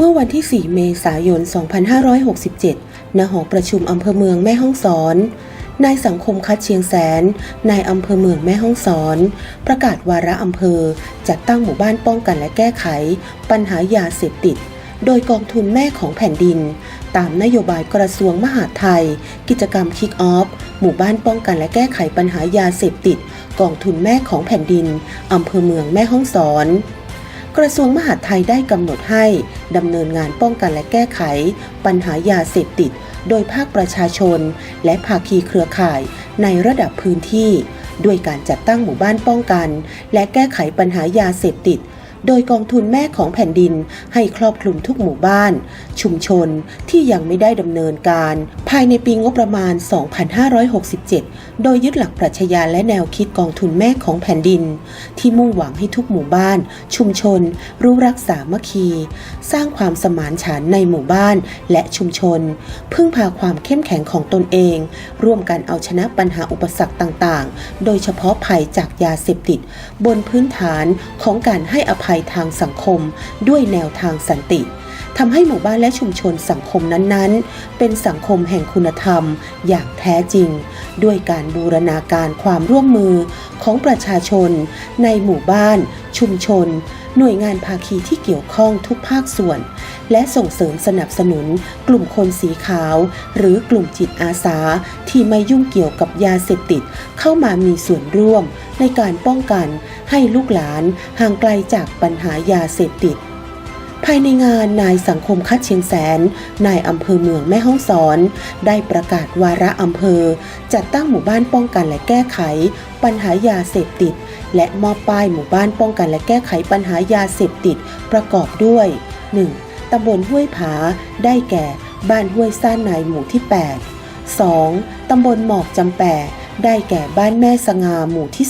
เมื่อวันที่ 4 เมษายน 2567 ณ หอประชุมอำเภอเมืองแม่ฮ่องสอน นายสังคมคัดเชียงแสน นายอำเภอเมืองแม่ฮ่องสอน ประกาศวาระอำเภอ จัดตั้งหมู่บ้านป้องกันและแก้ไข ปัญหายาเสพติด โดยกองทุนแม่ของแผ่นดิน ตามนโยบายกระทรวงมหาดไทย กิจกรรมคิกออฟ หมู่บ้านป้องกันและแก้ไขปัญหายาเสพติด กองทุนแม่ของแผ่นดินอำเภอเมืองแม่ฮ่องสอน กระทรวงมหาดไทยได้กำหนดให้ดำเนินงานป้องกันและแก้ไข ปัญหายาเสพติด โดยภาคประชาชน และภาคีเครือข่ายในระดับพื้นที่ ด้วยการจัดตั้งหมู่บ้านป้องกัน และแก้ไขปัญหายาเสพติด โดยกองทุนแม่ของแผ่นดินให้ครอบคลุมทุกหมู่บ้าน ชุมชนที่ยังไม่ได้ดำเนินการ ภายในปีงบประมาณ 2567 โดยยึดหลักปรัชญาและแนวคิดกองทุนแม่ของแผ่นดิน ที่มุ่งหวังให้ทุกหมู่บ้าน ชุมชน รู้รักสามัคคี สร้างความสมานฉันท์ในหมู่บ้านและชุมชน พึ่งพาความเข้มแข็งของตนเอง ร่วมกันเอาชนะปัญหาอุปสรรคต่างๆ โดยเฉพาะภัยจากยาเสพติด บนพื้นฐานของการให้อภัยทางสังคมด้วยแนวทางสันติทำให้หมู่บ้านและชุมชนสังคมนั้นๆ เป็นสังคมแห่งคุณธรรมอย่างแท้จริง ด้วยการบูรณาการความร่วมมือของประชาชน ในหมู่บ้าน ชุมชน หน่วยงานภาคีที่เกี่ยวข้องทุกภาคส่วน และส่งเสริมสนับสนุน กลุ่มคนสีขาว หรือกลุ่มจิตอาสา ที่ไม่ยุ่งเกี่ยวกับยาเสพติด เข้ามามีส่วนร่วม ในการป้องกัน ให้ลูกหลานห่างไกลจากปัญหายาเสพติดภายในงานนายสังคมคัดเชียงแสน นายอำเภอเมืองแม่ฮ่องสอน ได้ประกาศวาระอำเภอ จัดตั้งหมู่บ้านป้องกันและแก้ไข ปัญหายาเสพติด และมอบป้ายหมู่บ้านป้องกันและแก้ไขปัญหายาเสพติดประกอบด้วย 1. ตำบลห้วยผา ได้แก่ บ้านห้วยซ่านในหมู่ที่ 8 2. ตำบลหมอกจำแปะได้แก่บ้านแม่สงาหมู่ที่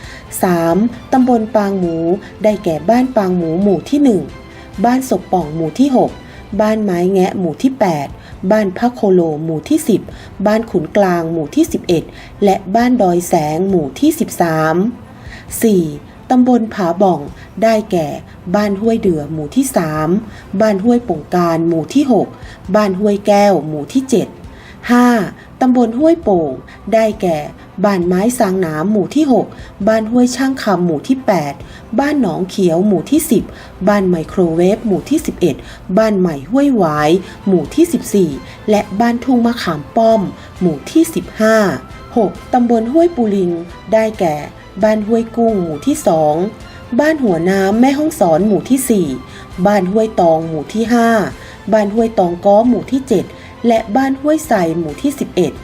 2 3. ตำบลปางหมู ได้แก่บ้านปางหมูหมู่ที่ 1 บ้านศพป่องหมู่ที่ 6 บ้านไม้แงะหมู่ที่ 8 บ้านพักโคโลหมู่ที่ 10 บ้านขุนกลางหมู่ที่ 11 และบ้านดอยแสงหมู่ที่ 13 4. ตำบลผาบ่อง ได้แก่ บ้านห้วยเดือหมู่ที่ 3 บ้านห้วยป่งการหมู่ที่ 6 บ้านห้วยแก้วหมู่ที่ 7 5. ตำบลห้วยโป่ง ได้แก่ บ้านไม้สางหนามหมู่ที่ 6 บ้านห้วยช่างคำหมู่ที่ 8 บ้านหนองเขียวหมู่ที่ 10 บ้านไมโครเวฟหมู่ที่ 11 บ้านใหม่ห้วยหวาย หมู่ที่ 14 และบ้านทุ่งมะขามป้อม หมู่ที่ 15 6. ตำบลห้วยปูลิง ได้แก่ บ้านห้วยกุ้งหมู่ที่2บ้านหัวน้ำแม่ห้องสอนหมู่ที่ 4 บ้านห้วยตองหมู่ที่ 5 บ้านห้วยตองก้อหมู่ที่ 7 และบ้านห้วยใสหมู่ที่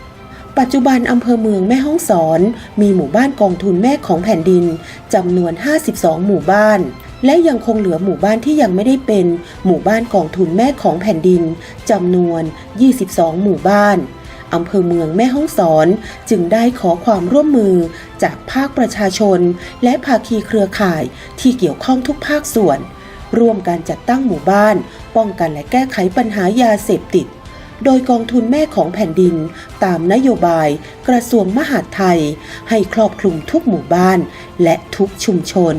11 ปัจจุบันอำเภอเมืองแม่ฮ่องสอน มีหมู่บ้านกองทุนแม่ของแผ่นดินจำนวน 52 หมู่บ้าน และยังคงเหลือหมู่บ้านที่ยังไม่ได้เป็น หมู่บ้านกองทุนแม่ของแผ่นดินจำนวน 22 หมู่บ้าน อำเภอเมืองแม่ฮ่องสอน จึงได้ขอความร่วมมือจากภาคประชาชน และภาคีเครือข่ายที่เกี่ยวข้องทุกภาคส่วน ร่วมการจัดตั้งหมู่บ้าน ป้องกันและแก้ไขปัญหายาเสพติด โดยกองทุนแม่ของแผ่นดิน ตามนโยบาย กระทรวงมหาดไทย ให้ครอบคลุมทุกหมู่บ้านและทุกชุมชน